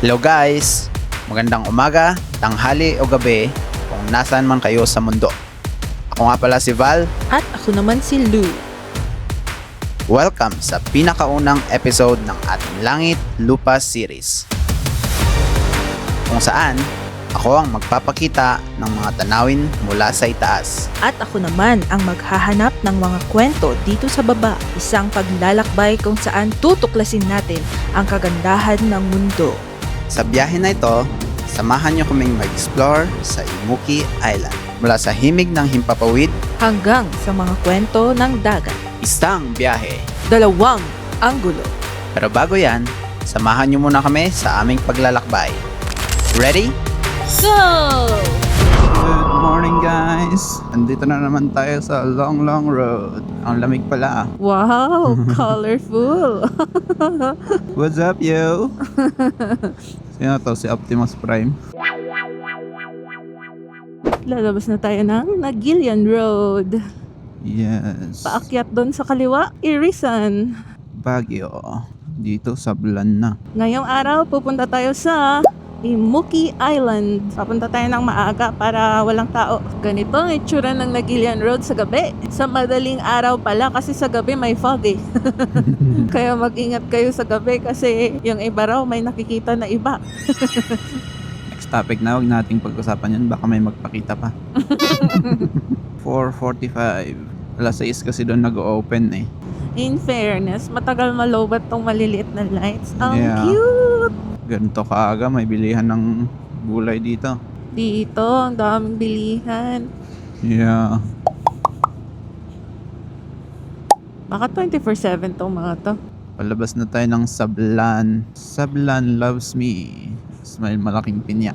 Hello guys! Magandang umaga, tanghali o gabi kung nasaan man kayo sa mundo. Ako nga pala si Val. At ako naman si Lou. Welcome sa pinakaunang episode ng ating Langit Lupa series. Kung saan, ako ang magpapakita ng mga tanawin mula sa itaas. At ako naman ang maghahanap ng mga kwento dito sa baba. Isang paglalakbay kung saan tutuklasin natin ang kagandahan ng mundo. Sa biyahe na ito, samahan niyo kaming mag-explore sa Imuki Island. Mula sa himig ng himpapawid, Hanggang sa mga kwento ng dagat. isang biyahe. Dalawang anggulo. Pero bago yan, samahan niyo muna kami sa aming paglalakbay. Ready? Go! Good morning guys! Andito na naman tayo sa Long Long Road. Ang lamig pala. Wow, colorful. What's up yo? Sino to? Si Optimus Prime. Lalabas na tayo ng Nagilian Road. Yes. Paakyat doon sa kaliwa, Irisan. Baguio. Dito sa Blan na. Ngayong araw, pupunta tayo sa Imuki Island. Papunta tayo ng maaga para walang tao. Ganito ang itsura ng Nagilian Road sa gabi. Sa madaling araw pala kasi sa gabi may fog eh. Kaya mag-ingat kayo sa gabi kasi yung iba raw may nakikita na iba. Next topic na, huwag nating pag-usapan yan. Baka may magpakita pa. 4.45. Alas 6 kasi doon nag-open eh. In fairness, matagal malobat tong maliliit na lights. Ang Yeah. cute! Ganito kaaga, may bilihan ng gulay dito. Dito, ang daming bilihan. Yeah. Baka 24-7 tong mga to. Palabas na tayo ng Sablan. Sablan loves me. Smile malaking pinya.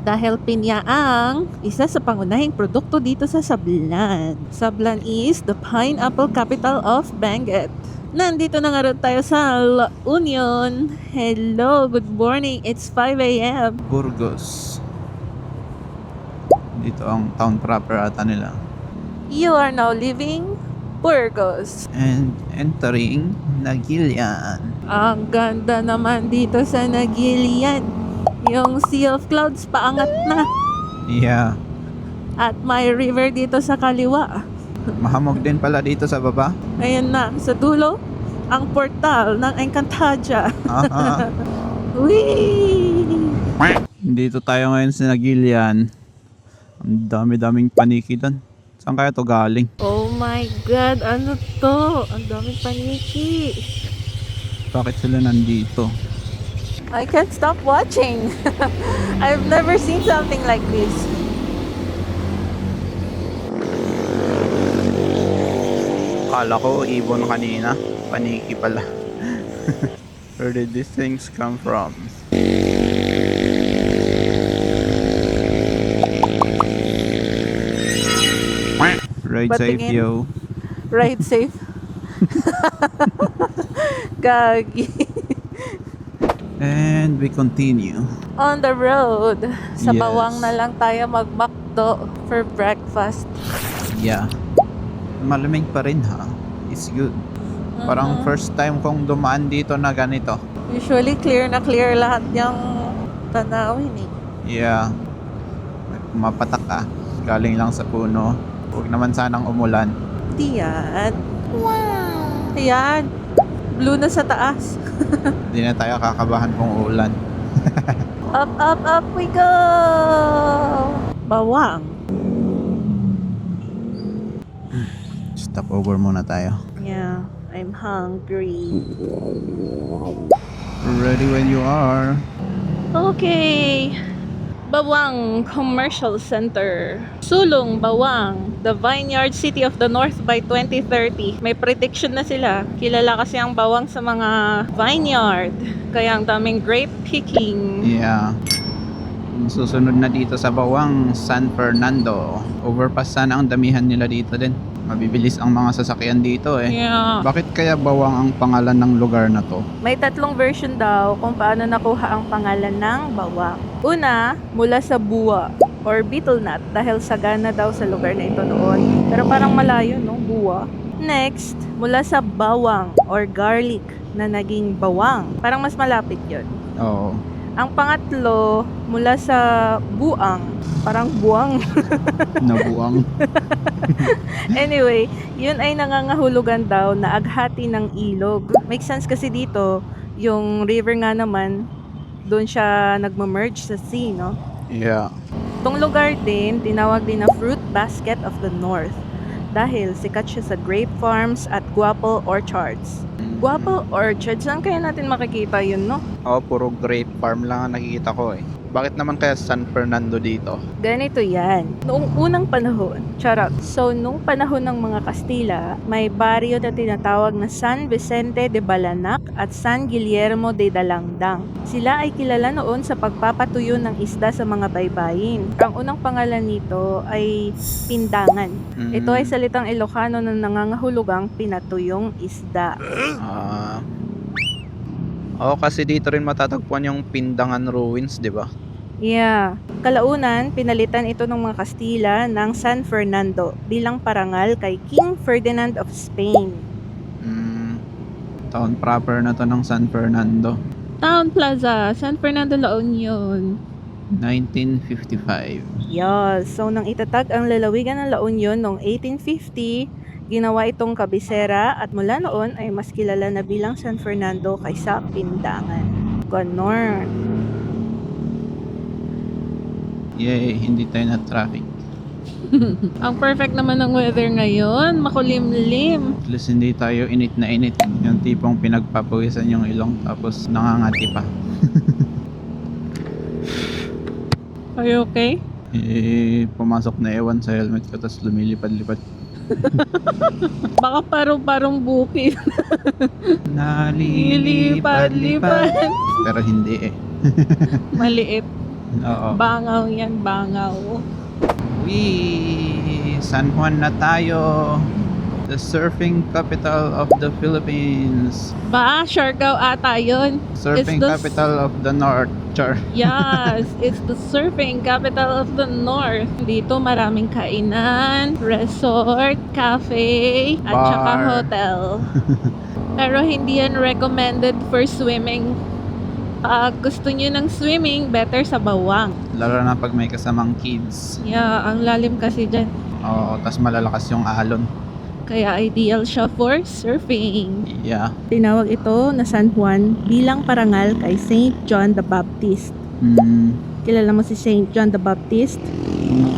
Dahil pinya ang isa sa pangunahing produkto dito sa Sablan. Sablan is the pineapple capital of Benguet. Nandito na nga tayo sa La Union. Hello, good morning. It's 5 a.m. Burgos. Dito ang town proper ata nila. You are now leaving Burgos. And entering Nagilian. Ang ganda naman dito sa Nagilian. Yung Sea of Clouds paangat na. Yeah. At may river dito sa kaliwa. Mahamog din pala dito sa baba. Ayan na, sa dulo, ang portal ng Encantadia. Whee! Dito tayo ngayon sa Nagilian. Ang dami-daming paniki doon. Saan kaya to galing? Oh my God, ano to? Ang daming paniki. Bakit sila nandito? I can't stop watching. I've never seen something like this. Kala ko ibon kanina. Paniki pala. Where did these things come from? Ride safe, yo. Ride safe. Gagi. And we continue. On the road. Sa Yes. bawang na lang tayo magmakdo for breakfast. Yeah. Malamig pa rin ha. Good. Parang Mhm. first time kong dumaan dito na ganito. Usually clear na clear lahat yung tanawin eh. Yeah. Mapatak ka. Galing lang sa puno. Huwag naman sanang umulan. Di yan. Wow! Ayan. Blue na sa taas. Hindi na tayo kakabahan kung uulan. Up, up, up we go! Bawang. Stop over muna tayo. Yeah, I'm hungry. Ready when you are. Okay. Bawang Commercial Center. Sulong, Bawang. The Vineyard City of the North by 2030. May prediction na sila. Kilala kasi ang Bawang sa mga vineyard. Kaya ang daming grape picking. Yeah. Susunod na dito sa Bawang, San Fernando. Overpass sana ang damihan nila dito din. Mabibilis ang mga sasakyan dito eh. Yeah. Bakit kaya Bawang ang pangalan ng lugar na to? May tatlong version daw kung paano nakuha ang pangalan ng bawang. Una, mula sa buwa or beetle nut dahil sagana daw sa lugar na ito noon. Pero parang malayo, no? Buwa. Next, mula sa bawang or garlic na naging bawang. Parang mas malapit yon. Oo. Ang pangatlo, mula sa Buang. Parang buwang. Nabuang. anyway, yun ay nangangahulugan daw na aghati ng ilog. Make sense kasi dito, yung river nga naman, doon siya nagmamerge sa sea, no? Yeah. Itong lugar din, tinawag din na Fruit Basket of the North dahil sikat siya sa grape farms at guapo orchards. Guapo orchards, saan kaya natin makikita yun, no? Oo, puro grape farm lang ang nakikita ko eh. Bakit naman kaya San Fernando dito? Ganito yan. Noong unang panahon, charot. So, nung panahon ng mga Kastila, may baryo na tinatawag na San Vicente de Balanac at San Guillermo de Dalangdang. Sila ay kilala noon sa pagpapatuyo ng isda sa mga baybayin. Ang unang pangalan nito ay Pindangan. Mm. Ito ay salitang Ilocano na nangangahulugang pinatuyong isda. Ah. Oo, kasi dito rin matatagpuan yung Pindangan Ruins, di ba? Yeah. Kalaunan, pinalitan ito ng mga Kastila ng San Fernando bilang parangal kay King Ferdinand of Spain. Mm. Town proper na to ng San Fernando. Town Plaza, San Fernando La Union. 1955. Yes. So, nang itatag ang lalawigan ng La Union noong 1850, ginawa itong kabisera at mula noon ay mas kilala na bilang San Fernando kaysa Pindangan. Ganon. Yay, hindi tayo na traffic. Ang perfect naman ng weather ngayon, makulimlim. At least hindi tayo init na init. Yung tipong pinagpapawisan yung ilong tapos nangangati pa. Are you okay? Eh, pumasok na ewan sa helmet ko tapos lumilipad-lipad. Baka parang-parang bukid. Nalilipad-lipad. Pero hindi eh. Maliit. Oo. Bangaw yan, bangaw. Wee! San Juan na tayo. The surfing capital of the Philippines. Ba, Siargao ata yun. Surfing the- capital of the North. Char. Yes, it's the surfing capital of the North. Dito maraming kainan, resort, cafe, at Bar. saka hotel. Pero hindi yan recommended for swimming. Pag gusto nyo ng swimming, better sa bawang. Lalo na pag may kasamang kids. Yeah, ang lalim kasi dyan. Oo, tas malalakas yung alon. Kaya ideal siya for surfing. Yeah. Tinawag ito na San Juan bilang parangal kay Saint John the Baptist. Mm, Kilala mo si Saint John the Baptist?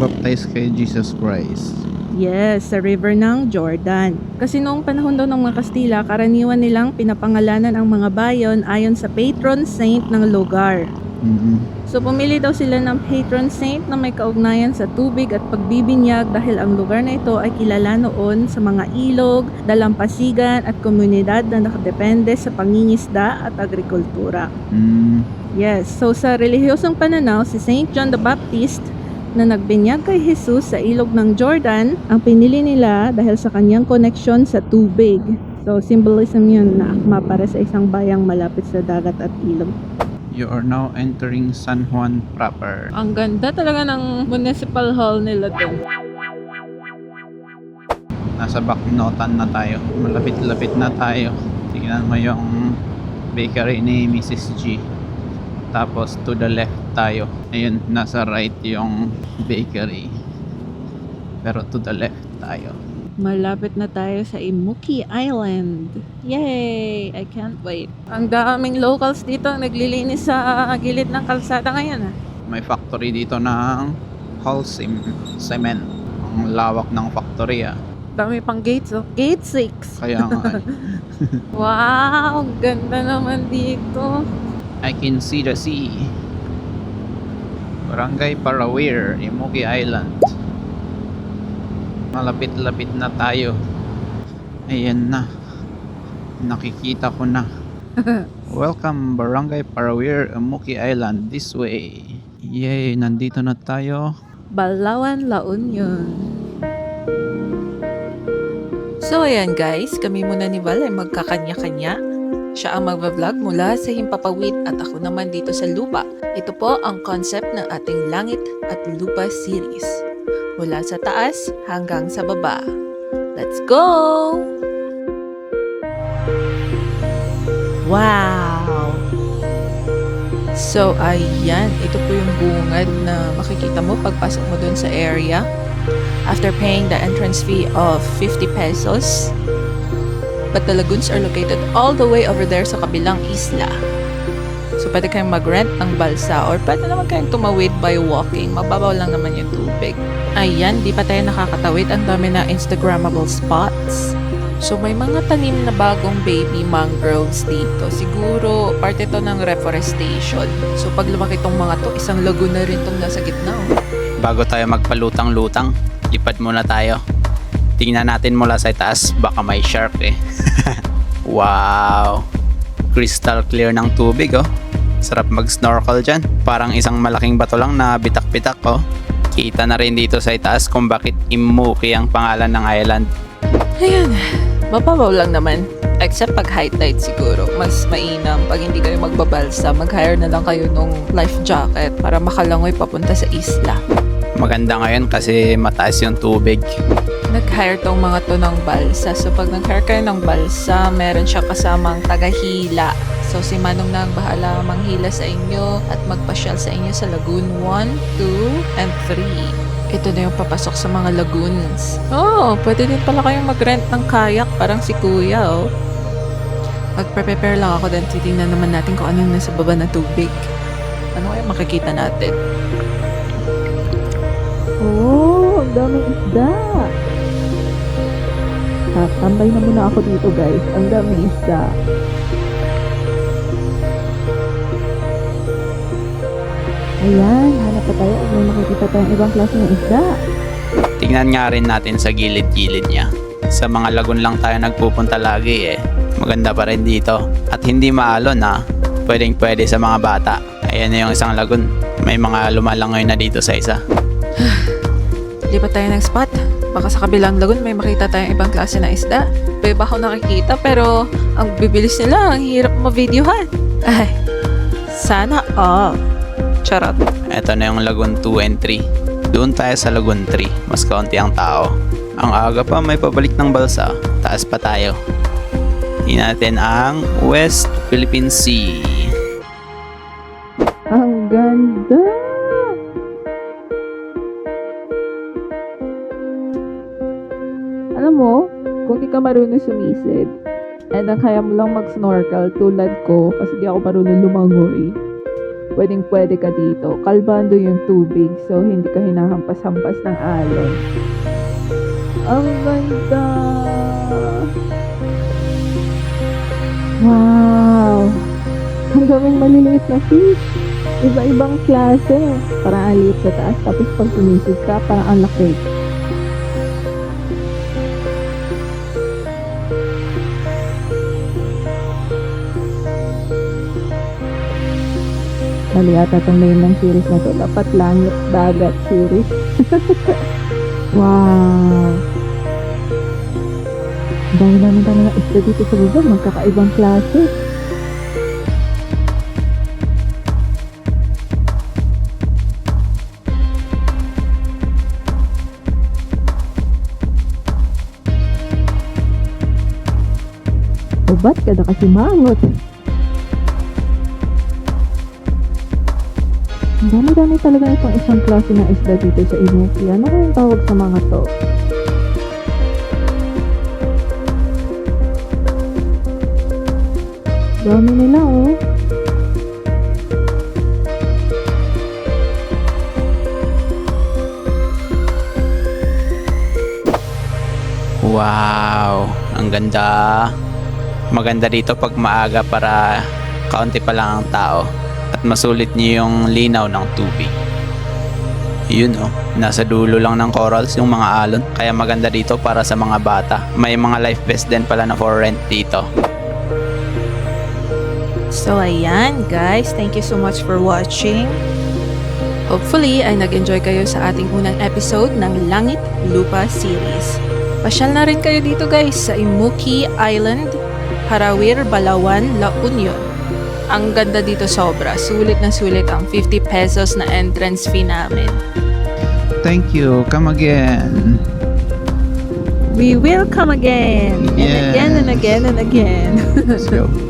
baptize kay Jesus Christ. Yes, sa river ng Jordan. Kasi noong panahon daw ng mga Kastila, karaniwan nilang pinapangalanan ang mga bayon ayon sa patron saint ng lugar. Mm, So pumili daw sila ng patron saint na may kaugnayan sa tubig at pagbibinyag dahil ang lugar na ito ay kilala noon sa mga ilog, dalampasigan at komunidad na nakadepende sa pangingisda at agrikultura. mm, Yes, so sa relihiyosong pananaw, si Saint John the Baptist na nagbinyag kay Jesus sa ilog ng Jordan, ang pinili nila dahil sa kanyang koneksyon sa tubig. So, symbolism yun na akma para sa isang bayang malapit sa dagat at ilog. You are now entering San Juan proper. Ang ganda talaga ng municipal hall nila dun. Nasa Baknotan na tayo. Malapit-lapit na tayo. Tingnan mo yung bakery ni Mrs. G. Tapos to the left tayo. Ayun, nasa right yung bakery. Pero to the left tayo. Malapit na tayo sa Imuki Island. Yay! I can't wait. Ang daming locals dito ang naglilinis sa gilid ng kalsada ngayon ah. May factory dito ng Holcim Cement. Ang lawak ng factory ah. Dami pang gates oh. Gate 6. Kaya nga, Wow! Ganda naman dito. I can see the sea. Barangay Parawir, Imuki Island. Malapit-lapit na tayo. Ayan na. Nakikita ko na. Welcome Barangay Parawir, Imuki Island. This way. Yay, nandito na tayo. Balawan, La Union. So ayan guys, kami muna ni Val ay magkakanya-kanya. Siya ang magbablog mula sa Himpapawid at ako naman dito sa Lupa. Ito po ang concept ng ating Langit at Lupa series. Mula sa taas hanggang sa baba. Let's go! Wow! So, ayan. Ito po yung bungad na makikita mo pagpasok mo dun sa area. After paying the entrance fee of 50 pesos. But the lagoons are located all the way over there sa kabilang isla. So, pwede kayong mag-rent ng balsa or pwede naman kayong tumawid by walking. Mababaw lang naman yung tubig. Ayan, di pa tayo nakakatawid. Ang dami na Instagrammable spots. So, may mga tanim na bagong baby mangroves dito. Siguro, parte to ng reforestation. So, pag lumaki tong mga to, isang lagoon na rin tong nasa gitna. oh. Bago tayo magpalutang-lutang, lipat muna tayo. Tingnan natin mula sa taas, baka may shark eh. wow! Crystal clear ng tubig oh. Sarap mag-snorkel dyan. Parang isang malaking bato lang na bitak-bitak oh. Kita na rin dito sa itaas kung bakit Imuki ang pangalan ng island. Ayan, mababaw lang naman. Except pag high tide siguro. Mas mainam pag hindi kayo magbabalsa. Mag-hire na lang kayo nung life jacket para makalangoy papunta sa isla. Maganda ngayon kasi mataas yung tubig. Nag-hire tong mga to ng balsa. So, pag nag-hire kayo ng balsa, meron siya kasamang tagahila. So, si Manong na ang bahala manghila sa inyo at magpasyal sa inyo sa Lagoon 1, 2, and 3. Ito na yung papasok sa mga lagoons. Oh, pwede din pala kayong mag-rent ng kayak parang si Kuya, oh. Mag-prepare lang ako din. Titingnan naman natin kung ano yung nasa baba na tubig. Ano kaya makikita natin? Oh, ang daming isda. Tatambay na muna ako dito guys. Ang daming isda. Ayan, hanap pa tayo. May makikita tayong ibang klase ng isda. Tingnan nga rin natin sa gilid-gilid niya. Sa mga lagun lang tayo nagpupunta lagi eh. Maganda pa rin dito. At hindi maalon na pwedeng pwede sa mga bata. Ayan na yung isang lagun. May mga lumalangoy na dito sa isa. Lipat tayo ng spot. Baka sa kabilang lagoon may makita tayong ibang klase na isda. Iba ako nakikita pero ang bibilis nila, ang hirap ma-videohan. Ay, sana all. Charot. Ito na yung Lagoon 2 and 3. Doon tayo sa Lagoon 3. Mas kaunti ang tao. Ang aga pa may pabalik ng balsa. Taas pa tayo. Tingnan natin ang West Philippine Sea. Ang ganda! Alam mo, kung di ka marunong sumisid, and ang kaya mo lang mag-snorkel tulad ko kasi di ako marunong lumangoy, pwedeng pwede ka dito. Kalbando yung tubig so hindi ka hinahampas-hampas ng alon. Ang ganda! Wow! Ang daming maliliit na fish. Iba-ibang klase. Parang aliit sa taas. Tapos pag sumisid ka, parang ang laki. Mali ata itong name ng series na to. Dapat Langit Dagat series. wow! Dahil naman tayo na isda dito sa baba, magkakaibang klase. O ba't ka na kasi mangot? Dami-dami talaga itong isang klase ng isda dito sa Inuki. Ano kayang tawag sa mga to? Dami nila oh. Wow! Ang ganda. Maganda dito pag maaga para kaunti pa lang ang tao at masulit niyo yung linaw ng tubig. Yun oh, nasa dulo lang ng corals yung mga alon kaya maganda dito para sa mga bata. May mga life vest din pala na for rent dito. So, ayan guys. Thank you so much for watching. Hopefully, ay nag-enjoy kayo sa ating unang episode ng Langit Lupa series. Pasyal na rin kayo dito guys sa Imuki Island, Harawir, Balawan, La Union. Ang ganda dito sobra. Sulit na sulit ang 50 pesos na entrance fee namin. Thank you. Come again. We will come again. And Yes. again and again and again. Let's go.